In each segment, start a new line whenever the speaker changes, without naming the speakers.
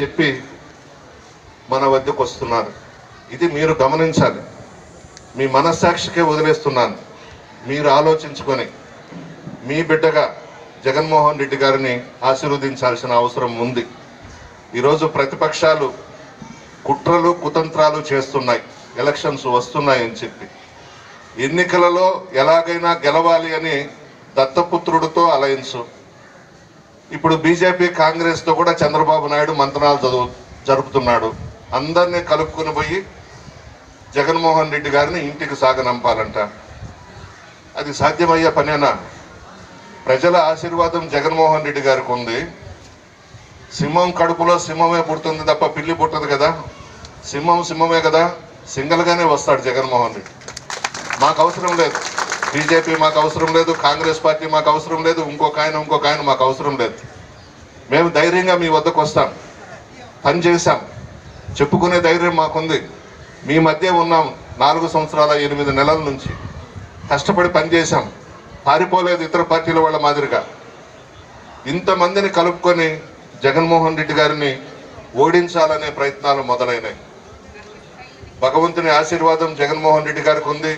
చెప్పి మన వద్దకు వస్తున్నారు ఇది మీరు గమనించాలి. మీ మనస్సాక్షికే వదిలేస్తున్నాను. మీరు ఆలోచించుకొని మీ బిడ్డగా జగన్మోహన్ రెడ్డి గారిని ఆశీర్వదించాల్సిన అవసరం ఉంది. ఈరోజు ప్రతిపక్షాలు కుట్రలు కుతంత్రాలు చేస్తున్నాయి. ఎలక్షన్స్ వస్తున్నాయని చెప్పి. ఎన్నికలలో ఎలాగైనా గెలవాలి అని దత్తపుత్రుడితో అలయన్స్. ఇప్పుడు బీజేపీ కాంగ్రెస్తో కూడా చంద్రబాబు నాయుడు మంత్రాలు చదువు జరుపుతున్నాడు. అందరినీ కలుపుకుని పోయి జగన్మోహన్ రెడ్డి గారిని ఇంటికి సాగనంపాలంట. అది సాధ్యమయ్యే పనేనా? ప్రజల ఆశీర్వాదం జగన్మోహన్ రెడ్డి గారికి ఉంది. సింహం కడుపులో సింహమే పుడుతుంది తప్ప పిల్లి పుట్టదు కదా. సింహం సింహమే కదా. సింగల్గానే వస్తాడు జగన్మోహన్ రెడ్డి. మాకు అవసరం లేదు. బీజేపీ మాకు అవసరం లేదు కాంగ్రెస్ పార్టీ మాకు అవసరం లేదు ఇంకొక ఆయన ఇంకొక ఆయన మాకు అవసరం లేదు. మేము ధైర్యంగా మీ వద్దకు వస్తాం పని చేశాం. చెప్పుకునే ధైర్యం మాకుంది. మీ మధ్య ఉన్నాం నాలుగు సంవత్సరాల ఎనిమిది నెలల నుంచి. కష్టపడి పనిచేశాం పారిపోలేదు ఇతర పార్టీల వాళ్ళ మాదిరిగా. ఇంతమందిని కలుపుకొని జగన్మోహన్ రెడ్డి గారిని ఓడించాలనే ప్రయత్నాలు మొదలైనాయి. భగవంతుని ఆశీర్వాదం జగన్మోహన్ రెడ్డి గారికి ఉంది.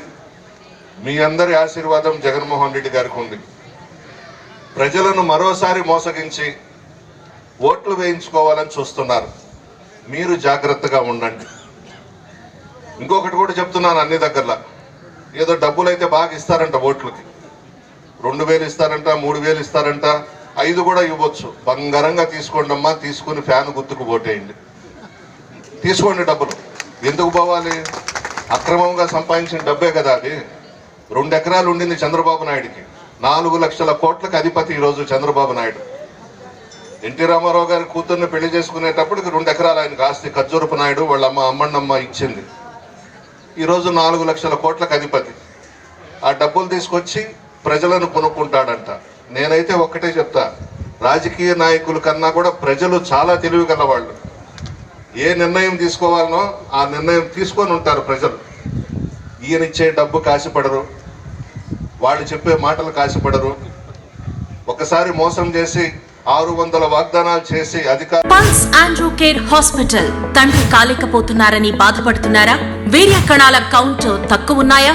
మీ అందరి ఆశీర్వాదం జగన్మోహన్ రెడ్డి గారికి ఉంది. ప్రజలను మరోసారి మోసగించి ఓట్లు వేయించుకోవాలని చూస్తున్నారు. మీరు జాగ్రత్తగా ఉండండి. ఇంకొకటి కూడా చెప్తున్నాను అన్ని దగ్గరలో. ఏదో డబ్బులు అయితే బాగా ఇస్తారంట ఓట్లకి. రెండు వేలు ఇస్తారంట మూడు వేలు ఇస్తారంట ఐదు కూడా ఇవ్వచ్చు. బంగారంగా తీసుకోండి అమ్మా తీసుకుని ఫ్యాన్ గుర్తుకు ఓటేయండి. తీసుకోండి డబ్బులు. ఎందుకు పోవాలి? అక్రమంగా సంపాదించిన డబ్బే కదా అది. రెండు ఎకరాలు ఉండింది చంద్రబాబు నాయుడికి. నాలుగు లక్షల కోట్లకు అధిపతి ఈరోజు చంద్రబాబు నాయుడు. ఎన్టీ రామారావు గారి కూతుర్ని పెళ్ళి చేసుకునేటప్పటికి రెండు ఎకరాలు ఆయనకు ఆస్తి ఖర్జూరపు నాయుడు వాళ్ళ అమ్మ అమ్మಣ್ಣమ్మ ఇచ్చింది. ఈరోజు నాలుగు లక్షల కోట్లకు అధిపతి. ఆ డబ్బులు తీసుకొచ్చి ప్రజలను కొనుక్కుంటాడంట. నేనైతే ఒక్కటే చెప్తా రాజకీయ నాయకుల కన్నా కూడా ప్రజలు చాలా తెలివి గలవాళ్ళు. ఏ నిర్ణయం తీసుకోవాలనో ఆ నిర్ణయం తీసుకొని ఉంటారు ప్రజలు. ఈయనిచ్చే డబ్బు కాసిపడరు. వాళ్ళు చెప్పే మాటలు కాసిపడరు. ఒకసారి మోసం చేసి ఆరు వందల వాగ్దానాలు చేసి అధికార
పల్స్ ఆండ్రూ కేర్ హాస్పిటల్ తండ్రి కాలేకపోతున్నారని బాధపడుతున్నారా? వీర్య కణాల కౌంట్ తక్కువ ఉన్నాయా?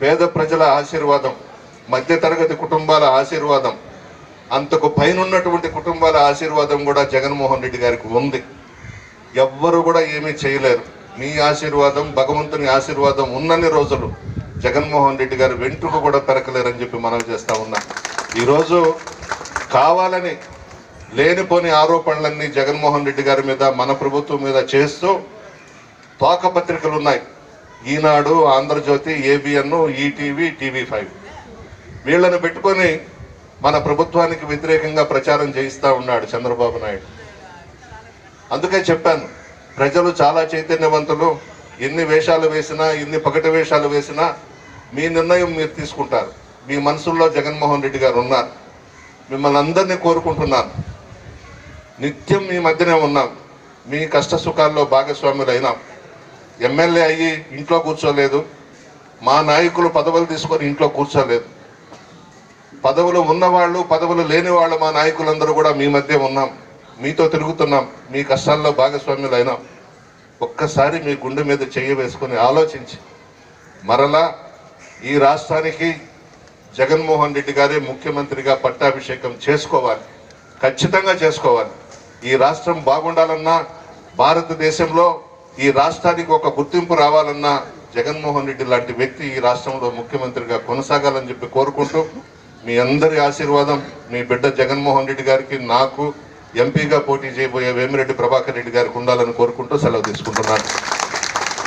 పేద ప్రజల ఆశీర్వాదం మధ్యతరగతి కుటుంబాల ఆశీర్వాదం అంతకు పైనున్నటువంటి కుటుంబాల ఆశీర్వాదం కూడా జగన్మోహన్ రెడ్డి గారికి ఉంది. ఎవ్వరు కూడా ఏమీ చేయలేరు. మీ ఆశీర్వాదం భగవంతుని ఆశీర్వాదం ఉన్నన్ని రోజులు జగన్మోహన్ రెడ్డి గారు వెంట్రుక కూడా పెరకలేరని చెప్పి మనం చేస్తా ఉన్నాం. ఈరోజు కావాలని లేనిపోని ఆరోపణలన్నీ జగన్మోహన్ రెడ్డి గారి మీద మన ప్రభుత్వం మీద చేస్తూ తోకపత్రికలు ఉన్నాయి Eenadu Andhrajyothy ABN ETV TV five. వీళ్ళని పెట్టుకొని మన ప్రభుత్వానికి వ్యతిరేకంగా ప్రచారం చేయిస్తూ ఉన్నాడు చంద్రబాబు నాయుడు. అందుకే చెప్పాను ప్రజలు చాలా చైతన్యవంతులు. ఎన్ని వేషాలు వేసినా ఎన్ని పగటి వేషాలు వేసినా మీ నిర్ణయం మీరు తీసుకుంటారు. మీ మనసుల్లో జగన్మోహన్ రెడ్డి గారు ఉన్నారు. మిమ్మల్ని అందరినీ కోరుకుంటున్నాను. నిత్యం మీ మధ్యనే ఉన్నాం. మీ కష్ట సుఖాల్లో భాగస్వాములు అయినాం ఎమ్మెల్యే అయ్యి ఇంట్లో కూర్చోలేదు. మా నాయకులు పదవులు తీసుకొని ఇంట్లో కూర్చోలేదు. పదవులు ఉన్నవాళ్ళు పదవులు లేని వాళ్ళు మా నాయకులందరూ కూడా మీ మధ్య ఉన్నాం. మీతో తిరుగుతున్నాం. మీ కష్టాల్లో భాగస్వాములు అయినాం ఒక్కసారి మీ గుండె మీద చెయ్యి వేసుకొని ఆలోచించి మరలా ఈ రాష్ట్రానికి జగన్మోహన్ రెడ్డి గారే ముఖ్యమంత్రిగా పట్టాభిషేకం చేసుకోవాలి. ఖచ్చితంగా చేసుకోవాలి. ఈ రాష్ట్రం బాగుండాలన్నా భారతదేశంలో ఈ రాష్ట్రానికి ఒక గుర్తింపు రావాలన్నా జగన్మోహన్ రెడ్డి లాంటి వ్యక్తి ఈ రాష్ట్రంలో ముఖ్యమంత్రిగా కొనసాగాలని చెప్పి కోరుకుంటూ మీ అందరి ఆశీర్వాదం మీ బిడ్డ జగన్మోహన్ రెడ్డి గారికి నాకు ఎంపీగా పోటీ చేయబోయే వేమిరెడ్డి ప్రభాకర్ రెడ్డి గారికి ఉండాలని కోరుకుంటూ సెలవు తీసుకుంటున్నాను.